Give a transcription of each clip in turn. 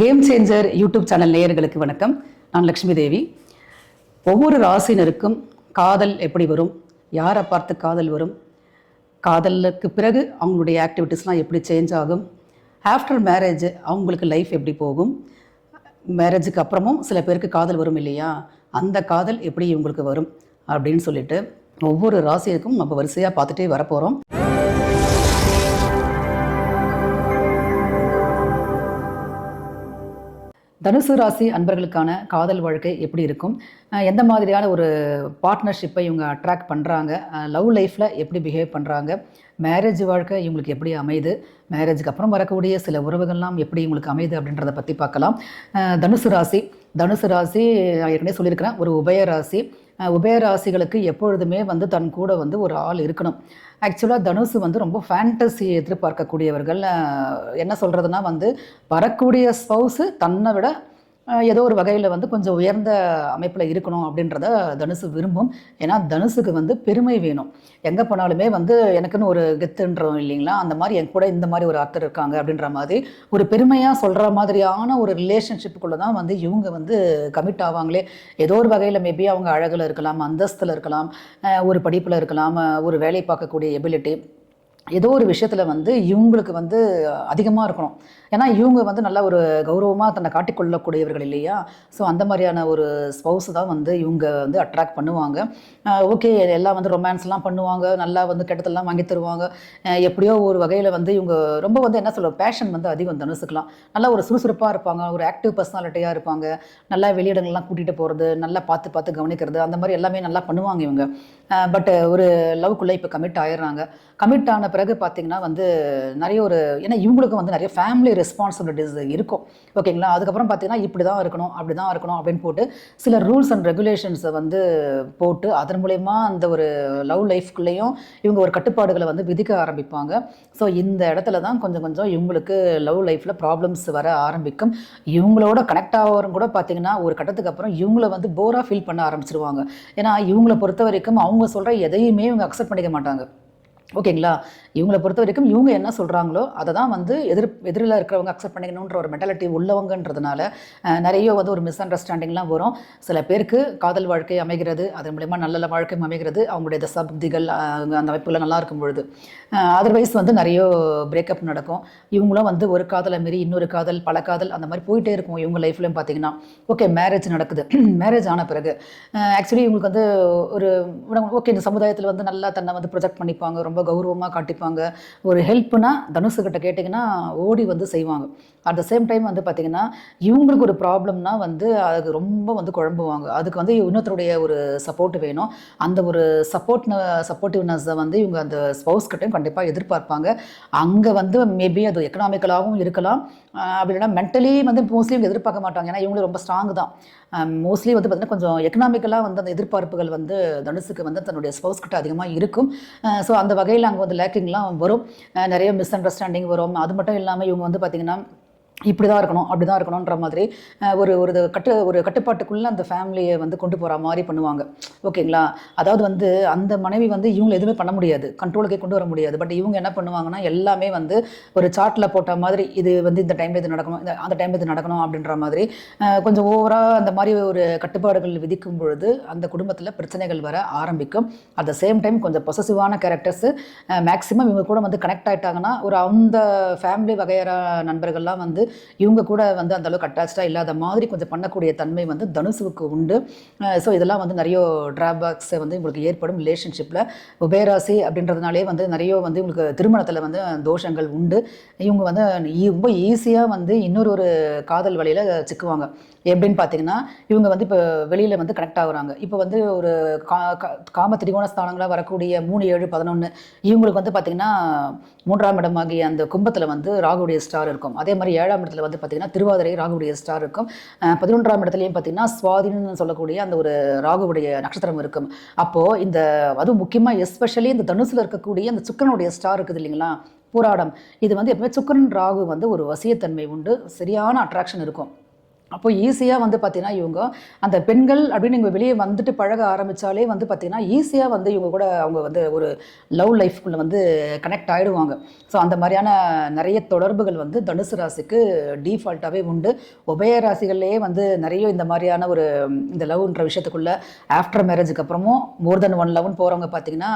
Game changer YouTube channel நேயர்களுக்கு வணக்கம். நான் லக்ஷ்மி தேவி. ஒவ்வொரு ராசினருக்கும் காதல் எப்படி வரும்? யாரை பார்த்து காதல் வரும்? காதலுக்கு பிறகு அவங்களுடைய ஆக்டிவிட்டீஸ்லாம் எப்படி சேஞ்ச் ஆகும்? ஆஃப்டர் மேரேஜ் அவங்களுக்கு லைஃப் எப்படி போகும்? மேரேஜுக்கு அப்புறமும் சில பேருக்கு காதல் வரும் இல்லையா? அந்த காதல் எப்படி இவங்களுக்கு வரும்? அப்படின்னு சொல்லிட்டு ஒவ்வொரு ராசியருக்கும் நம்ம வரிசையாக பார்த்துட்டே வரப்போகிறோம் தனுசு ராசி அன்பர்களுக்கான காதல் வாழ்க்கை எப்படி இருக்கும்? எந்த மாதிரியான ஒரு பார்ட்னர்ஷிப்பை இவங்க அட்ராக்ட் பண்ணுறாங்க லவ் லைஃப்பில் எப்படி பிஹேவ் பண்ணுறாங்க மேரேஜ் வாழ்க்கை இவங்களுக்கு எப்படி அமையுது மேரேஜுக்கு அப்புறம் வரக்கூடிய சில உறவுகள்லாம் எப்படி இவங்களுக்கு அமையுது அப்படின்றத பற்றி பார்க்கலாம். தனுசு ராசி. தனுசு ராசி ஏற்கனவே சொல்லியிருக்கிறேன். ஒரு உபய ராசி. உபய ராசிகளுக்கு எப்பொழுதுமே வந்து தன் கூட வந்து ஒரு ஆள் இருக்கணும். ஆக்சுவலாக தனுசு வந்து ரொம்ப ஃபேண்டசி எதிர்பார்க்கக்கூடியவர்கள் என்ன சொல்கிறதுனா வந்து வரக்கூடிய ஸ்பௌஸு தன்னை விட ஏதோ ஒரு வகையில் வந்து கொஞ்சம் உயர்ந்த அமைப்பில் இருக்கணும் அப்படின்றத தனுசு விரும்பும். ஏன்னா தனுசுக்கு வந்து பெருமை வேணும். எங்கே போனாலுமே வந்து எனக்குன்னு ஒரு கெத்துன்றோம் இல்லைங்களா? அந்த மாதிரி என் கூட இந்த மாதிரி ஒரு அர்த்தர் இருக்காங்க அப்படின்ற மாதிரி ஒரு பெருமையாக சொல்கிற மாதிரியான ஒரு ரிலேஷன்ஷிப்புக்குள்ளே தான் வந்து இவங்க வந்து கமிட் ஆவாங்களே. ஏதோ ஒரு வகையில் மேபி அவங்க அழகில் இருக்கலாம் அந்தஸ்தில் இருக்கலாம் ஒரு படிப்பில் இருக்கலாம் ஒரு வேலை பார்க்கக்கூடிய எபிலிட்டி ஏதோ ஒரு விஷயத்தில் வந்து இவங்களுக்கு வந்து அதிகமாக இருக்கணும். ஏன்னா இவங்க வந்து நல்ல ஒரு கௌரவமாக தன்னை காட்டிக்கொள்ளக்கூடியவர்கள் இல்லையா? ஸோ அந்த மாதிரியான ஒரு ஸ்பௌஸ் தான் வந்து இவங்க வந்து அட்ராக்ட் பண்ணுவாங்க. ஓகே எல்லாம் வந்து ரொமான்ஸ்லாம் பண்ணுவாங்க. நல்லா வந்து கெட்டதெல்லாம் வாங்கி தருவாங்க. எப்படியோ ஒரு வகையில் வந்து இவங்க ரொம்ப வந்து என்ன சொல்லுவோம் பேஷன் வந்து அதிகம் தனுசுக்கலாம் நல்லா ஒரு சுறுசுறுப்பாக இருப்பாங்க. ஒரு ஆக்டிவ் பர்சனாலிட்டியாக இருப்பாங்க. நல்லா வெளியிடங்கள்லாம் கூட்டிகிட்டு போகிறது நல்லா பார்த்து பார்த்து கவனிக்கிறது அந்த மாதிரி எல்லாமே நல்லா பண்ணுவாங்க இவங்க. பட் ஒரு லவ்க்குள்ளே இப்போ கமிட் ஆயிடுறாங்க. கமிட் ஆன பிறகு பார்த்தீங்கன்னா வந்து நிறைய ஒரு ஏன்னா இவங்களுக்கு வந்து நிறைய ஃபேமிலி ரெஸ்பான்சிபிலிட்டிஸ் இருக்கும். ஓகேங்களா அதுக்கப்புறம் பார்த்தீங்கன்னா இப்படி தான் இருக்கணும் அப்படி தான் இருக்கணும் அப்படின்னு போட்டு சில ரூல்ஸ் அண்ட் ரெகுலேஷன்ஸை வந்து போட்டு அதன் மூலயமா அந்த ஒரு லவ் லைஃப்குள்ளேயும் இவங்க ஒரு கட்டுப்பாடுகளை வந்து விதிக்க ஆரம்பிப்பாங்க. ஸோ இந்த இடத்துல தான் கொஞ்சம் கொஞ்சம் இவங்களுக்கு லவ் லைஃப்பில் ப்ராப்ளம்ஸ் வர ஆரம்பிக்கும். இவங்களோட கனெக்ட் ஆகிறவங்க கூட பார்த்தீங்கன்னா ஒரு கட்டத்துக்கு அப்புறம் இவங்கள வந்து போராக ஃபீல் பண்ண ஆரம்பிச்சிருவாங்க. ஏன்னா இவங்களை பொறுத்த வரைக்கும் அவங்க சொல்கிற எதையுமே இவங்க அக்செப்ட் பண்ணிக்க மாட்டாங்க. ஓகேங்களா? இவங்களை பொறுத்த வரைக்கும் இவங்க என்ன சொல்கிறாங்களோ அதை தான் வந்து எதிர் எதிரில் இருக்கிறவங்க அக்செப்ட் பண்ணிக்கணுன்ற ஒரு மென்டாலிட்டி உள்ளவங்கன்றதுனால நிறைய வந்து ஒரு மிஸ் அண்டர்ஸ்டாண்டிங்லாம் வரும். சில பேருக்கு காதல் வாழ்க்கை அமைகிறது அதன் மூலயமா நல்ல வாழ்க்கையும் அமைகிறது அவங்களுடைய தசாப்திகள் அந்த அமைப்புகள் நல்லா இருக்கும் பொழுது. அதர்வைஸ் வந்து நிறைய பிரேக்கப் நடக்கும். இவங்களும் வந்து ஒரு காதலை மீறி இன்னொரு காதல் பல காதல் அந்த மாதிரி போயிட்டே இருக்கும் இவங்க லைஃப்லையும் பார்த்தீங்கன்னா ஓகே மேரேஜ் நடக்குது. மேரேஜ் ஆன பிறகு ஆக்சுவலி இவங்களுக்கு வந்து ஒரு ஓகே இந்த சமுதாயத்தில் வந்து நல்லா தன்னை வந்து ப்ரொஜெக்ட் பண்ணிப்பாங்க ரொம்ப கௌரவமாக காட்டிப்பாங்க. ஒரு ஹெல்ப்னா தனுசு கிட்ட கேட்டிங்கன்னா ஓடி வந்து செய்வாங்க. அட் த சேம் டைம் வந்து பார்த்திங்கன்னா இவங்களுக்கு ஒரு ப்ராப்ளம்னா வந்து அதுக்கு ரொம்ப வந்து குழம்புவாங்க. அதுக்கு வந்து இன்னொருத்தருடைய ஒரு சப்போர்ட் வேணும். அந்த ஒரு சப்போர்ட் சப்போர்ட்டிவ்னஸை வந்து இவங்க அந்த ஸ்பௌஸ் கிட்டையும் கண்டிப்பாக எதிர்பார்ப்பாங்க. அங்கே வந்து மேபி அது எக்கனாமிக்கலாகவும் இருக்கலாம். அப்படின்னா அப்படி மென்டலி வந்து மோஸ்ட்லி இவங்க எதிர்பார்க்க மாட்டாங்க. ஏன்னா இவங்களும் ரொம்ப ஸ்ட்ராங் தான். மோஸ்ட்லி வந்து பார்த்திங்கன்னா கொஞ்சம் எக்கனாமிக்கலாக வந்து அந்த எதிர்பார்ப்புகள் வந்து தனுஷுக்கு வந்து தன்னுடைய ஸ்பௌஸ் கிட்ட அதிகமாக இருக்கும். ஸோ அந்த வகையில் அங்கே வந்து லேக்கிங்லாம் வரும். நிறைய மிஸ் அண்டர்ஸ்டாண்டிங் வரும். அது மட்டும் இல்லாமல் இவங்க வந்து பார்த்திங்கன்னா இப்படி தான் இருக்கணும் அப்படி தான் இருக்கணுன்ற மாதிரி ஒரு ஒரு கட்டு ஒரு கட்டுப்பாட்டுக்குள்ளே அந்த ஃபேமிலியை வந்து கொண்டு போகிற மாதிரி பண்ணுவாங்க. ஓகேங்களா? அதாவது வந்து அந்த மனைவி வந்து இவங்க எதுவுமே பண்ண முடியாது. கண்ட்ரோலுக்கே கொண்டு வர முடியாது. பட் இவங்க என்ன பண்ணுவாங்கன்னா எல்லாமே வந்து ஒரு சார்ட்டில் போட்ட மாதிரி இது வந்து இந்த டைமில் இது நடக்கணும் இந்த அந்த டைமில் இது நடக்கணும் அப்படின்ற மாதிரி கொஞ்சம் ஓவராக அந்த மாதிரி ஒரு கட்டுப்பாடுகள் விதிக்கும் பொழுது அந்த குடும்பத்தில் பிரச்சனைகள் வர ஆரம்பிக்கும். அட் த சேம் டைம் கொஞ்சம் பொசசிவான கேரக்டர்ஸு மேக்ஸிமம் இவங்க கூட வந்து கனெக்ட் ஆகிட்டாங்கன்னா ஒரு அந்த ஃபேமிலி வகையற நண்பர்கள்லாம் வந்து இவங்க கூட வந்து அந்த அளவுக்கு அட்டாச்சாக இல்லாத மாதிரி கொஞ்சம் பண்ணக்கூடிய தன்மை வந்து தனுசுவுக்கு உண்டு. ஸோ இதெல்லாம் வந்து நிறைய ட்ராபேக்ஸை வந்து உங்களுக்கு ஏற்படும் ரிலேஷன்ஷிப்பில் உபயராசி அப்படின்றதுனாலே வந்து நிறைய வந்து உங்களுக்கு திருமணத்தில் வந்து தோஷங்கள் உண்டு. இவங்க வந்து ரொம்ப ஈஸியாக வந்து இன்னொரு ஒரு காதல் வழியில் சிக்குவாங்க. எப்படின்னு பார்த்தீங்கன்னா இவங்க வந்து இப்போ வெளியில் வந்து கனெக்ட் ஆகுறாங்க. இப்போ வந்து ஒரு கா கா- காம திரிகோண ஸ்தானங்களாக வரக்கூடிய மூணு ஏழு பதினொன்று இவங்களுக்கு வந்து பார்த்திங்கன்னா மூன்றாம் இடமாகிய அந்த கும்பத்தில் வந்து ராகுடைய ஸ்டார் இருக்கும். அதே மாதிரி ஏழாம் இடத்துல வந்து பார்த்திங்கன்னா திருவாதிரை ராகுடைய ஸ்டார் இருக்கும். பதினொன்றாம் இடத்துலையும் பார்த்திங்கன்னா சுவாதின்னு சொல்லக்கூடிய அந்த ஒரு ராகுவுடைய நட்சத்திரம் இருக்கும். அப்போது இந்த அதுவும் முக்கியமாக எஸ்பெஷலி இந்த தனுசில் இருக்கக்கூடிய அந்த சுக்கரனுடைய ஸ்டார் இருக்குது இல்லைங்களா? பூராடம். இது வந்து எப்பவுமே சுக்கரன் ராகு வந்து ஒரு வசியத்தன்மை உண்டு. சரியான அட்ராக்ஷன் இருக்கும். அப்போ ஈஸியாக வந்து பார்த்தீங்கன்னா இவங்க அந்த பெண்கள் அப்படின்னு இவங்க வெளியே வந்துட்டு பழக ஆரம்பித்தாலே வந்து பார்த்தீங்கன்னா ஈஸியாக வந்து இவங்க கூட அவங்க வந்து ஒரு லவ் லைஃப்குள்ளே வந்து கனெக்ட் ஆகிடுவாங்க ஸோ அந்த மாதிரியான நிறைய தொடர்புகள் வந்து தனுசு ராசிக்கு டீஃபால்ட்டாகவே உண்டு. உபய ராசிகள்லேயே வந்து நிறைய இந்த மாதிரியான ஒரு இந்த லவ்ன்ற விஷயத்துக்குள்ளே ஆஃப்டர் மேரேஜுக்கு அப்புறமும் மோர் தென் ஒன் லவ்னு போகிறவங்க பார்த்தீங்கன்னா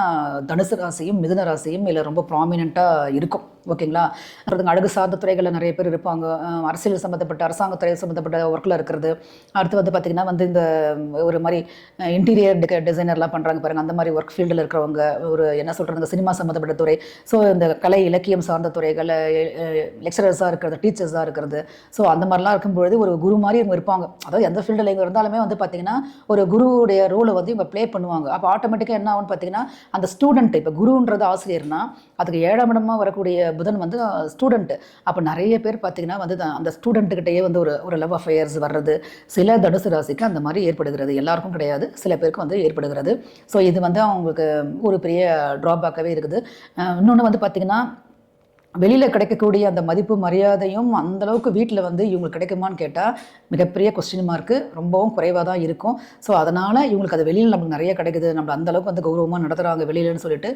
தனுசு ராசியும் மிதுன ராசியும் இதில் ரொம்ப ப்ராமினெண்ட்டாக இருக்கும். ஓகேங்களா? அடுத்து அழகு சார்ந்த துறைகளில் நிறைய பேர் இருப்பாங்க. அரசியல் சம்மந்தப்பட்ட அரசாங்கத்துறை சம்மந்தப்பட்ட ஒர்க்கில் இருக்கிறது. அடுத்து வந்து பார்த்திங்கன்னா வந்து இந்த ஒரு மாதிரி இன்டீரியர் டிசைனர்லாம் பண்ணுறாங்க பாருங்கள் அந்த மாதிரி ஒர்க் ஃபீல்டில் இருக்கிறவங்க ஒரு என்ன சொல்கிறது சினிமா சம்மந்தப்பட்ட துறை. ஸோ இந்த கலை இலக்கியம் சார்ந்த துறைகள் லெக்சரர்ஸாக இருக்கிறது டீச்சர்ஸாக இருக்கிறது. ஸோ அந்த மாதிரிலாம் இருக்கும்பொழுது ஒரு குரு மாதிரி இவங்க இருப்பாங்க. அதாவது எந்த ஃபீல்டில் இவங்க இருந்தாலுமே வந்து பார்த்திங்கன்னா ஒரு குருவுடைய ரோலை வந்து இவங்க ப்ளே பண்ணுவாங்க. அப்போ ஆட்டோமேட்டிக்காக என்ன ஆகும்னு பார்த்தீங்கன்னா அந்த ஸ்டூடெண்ட் இப்போ குருன்றது ஆசிரியர்னா அதுக்கு ஏழாம் இடமாக வரக்கூடிய புதன் வந்து ஸ்டூடெண்ட்டு அப்போ நிறைய பேர் பார்த்தீங்கன்னா வந்து தான் அந்த ஸ்டூடெண்ட்டுக்கிட்டேயே வந்து ஒரு ஒரு லவ் அஃபேர்ஸ் வர்றது சில தனுசு ராசிக்கு அந்த மாதிரி ஏற்படுகிறது. எல்லாருக்கும் கிடையாது சில பேருக்கு வந்து ஏற்படுகிறது. ஸோ இது வந்து அவங்களுக்கு ஒரு பெரிய ட்ராபேக்காகவே இருக்குது. இன்னொன்று வந்து பார்த்திங்கன்னா வெளியில் கிடைக்கக்கூடிய அந்த மதிப்பு மரியாதையும் அந்தளவுக்கு வீட்டில் வந்து இவங்களுக்கு கிடைக்குமான்னு கேட்டால் மிகப்பெரிய கொஸ்டின் மார்க்கு ரொம்பவும் குறைவாக தான் இருக்கும். ஸோ அதனால் இவங்களுக்கு அது வெளியில் நமக்கு நிறைய கிடைக்குது. நம்ம அந்தளவுக்கு வந்து கௌரவமாக நடத்துகிறாங்க வெளியிலன்னு சொல்லிட்டு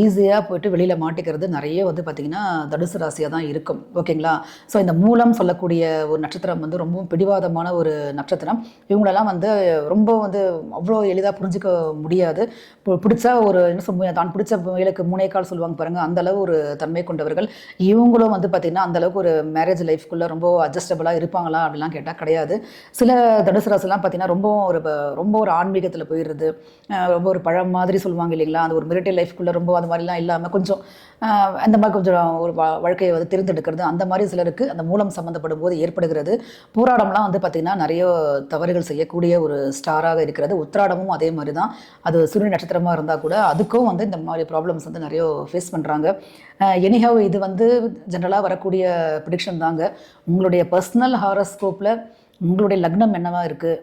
ஈஸியாக போயிட்டு வெளியில் மாட்டிக்கிறது நிறைய வந்து பார்த்திங்கன்னா தடுசு ராசியாக தான் இருக்கும். ஓகேங்களா ஸோ இந்த மூலம் சொல்லக்கூடிய ஒரு நட்சத்திரம் வந்து ரொம்பவும் பிடிவாதமான ஒரு நட்சத்திரம். இவங்களெல்லாம் வந்து ரொம்ப வந்து அவ்வளோ எளிதாக புரிஞ்சிக்க முடியாது. பிடிச்சா ஒரு என்ன சொல்ல தான் பிடிச்ச வேலைக்கு மூணே கால் சொல்லுவாங்க பாருங்கள் அந்த அளவு ஒரு தன்மை கொண்டவர்கள். இவங்களும் வந்து பார்த்திங்கன்னா அந்த அளவுக்கு ஒரு மேரேஜ் லைஃப்குள்ளே ரொம்ப அட்ஜஸ்டபுளாக இருப்பாங்களா அப்படிலாம் கேட்டால் கிடையாது. சில தனுசு ராசிலாம் பார்த்திங்கன்னா ரொம்ப ஒரு ரொம்ப ஒரு ஆன்மீகத்தில் போயிடுறது ரொம்ப ஒரு பழம் மாதிரி சொல்லுவாங்க இல்லைங்களா? அந்த ஒரு மிரட்டல் லைஃப்குள்ளே ரொம்ப அந்த மாதிரிலாம் இல்லாமல் கொஞ்சம் அந்த மாதிரி கொஞ்சம் ஒரு வா- வாழ்க்கையை வந்து தேர்ந்தெடுக்கிறது அந்த மாதிரி சிலருக்கு அந்த மூலம் சம்மந்தப்படும் போது ஏற்படுகிறது. போராடம்லாம் வந்து பார்த்திங்கன்னா நிறைய தவறுகள் செய்யக்கூடிய ஒரு ஸ்டாராக இருக்கிறது. உத்திராடமும் அதே மாதிரி தான் அது சூரிய நட்சத்திரமாக இருந்தால் கூட அதுக்கும் வந்து இந்த மாதிரி ப்ராப்ளம்ஸ் வந்து நிறைய ஃபேஸ் பண்ணுறாங்க எனிஹவ் இது வந்து ஜென்ரலாக வரக்கூடிய ப்ரிடிக்ஷன் தாங்க. உங்களுடைய பர்சனல் ஹாரஸ்கோப்பில் உங்களுடைய லக்னம் என்னவாக இருக்குது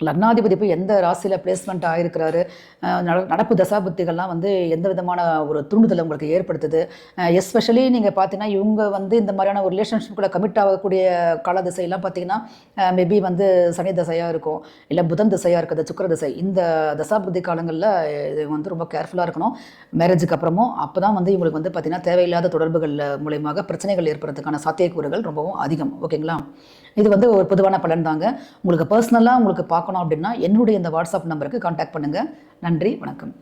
லக்னாதிபதி போய் எந்த ராசியில் பிளேஸ்மெண்ட் ஆகிருக்கிறாரு நட- நடப்பு தசாபுத்திகள்லாம் வந்து எந்த விதமான ஒரு தூண்டுதலை உங்களுக்கு ஏற்படுத்துது? எஸ்பெஷலி நீங்கள் பார்த்தீங்கன்னா இவங்க வந்து இந்த மாதிரியான ஒரு ரிலேஷன்ஷிப்புக்குள்ள கமிட் ஆகக்கூடிய கால திசையெல்லாம் பார்த்தீங்கன்னா மேபி வந்து சனி தசையாக இருக்கும். இல்லை புதன் திசையாக இருக்குது சுக்கிர திசை. இந்த தசாபுத்தி காலங்களில் இது வந்து ரொம்ப கேர்ஃபுல்லாக இருக்கணும். மேரேஜுக்கு அப்புறமும் அப்போ தான் வந்து இவங்களுக்கு வந்து பார்த்திங்கன்னா தேவையில்லாத தொடர்புகள் மூலயமாக பிரச்சனைகள் ஏற்படுறதுக்கான சாத்தியக்கூறுகள் ரொம்பவும் அதிகம். ஓகேங்களா? இது வந்து ஒரு பொதுவான பலன் தாங்க. உங்களுக்கு பர்சனலாக உங்களுக்கு பார்க்கணும். அப்படின்னா என்னுடைய இந்த வாட்ஸ்அப் நம்பருக்கு காண்டாக்ட் பண்ணுங்கள் நன்றி வணக்கம்.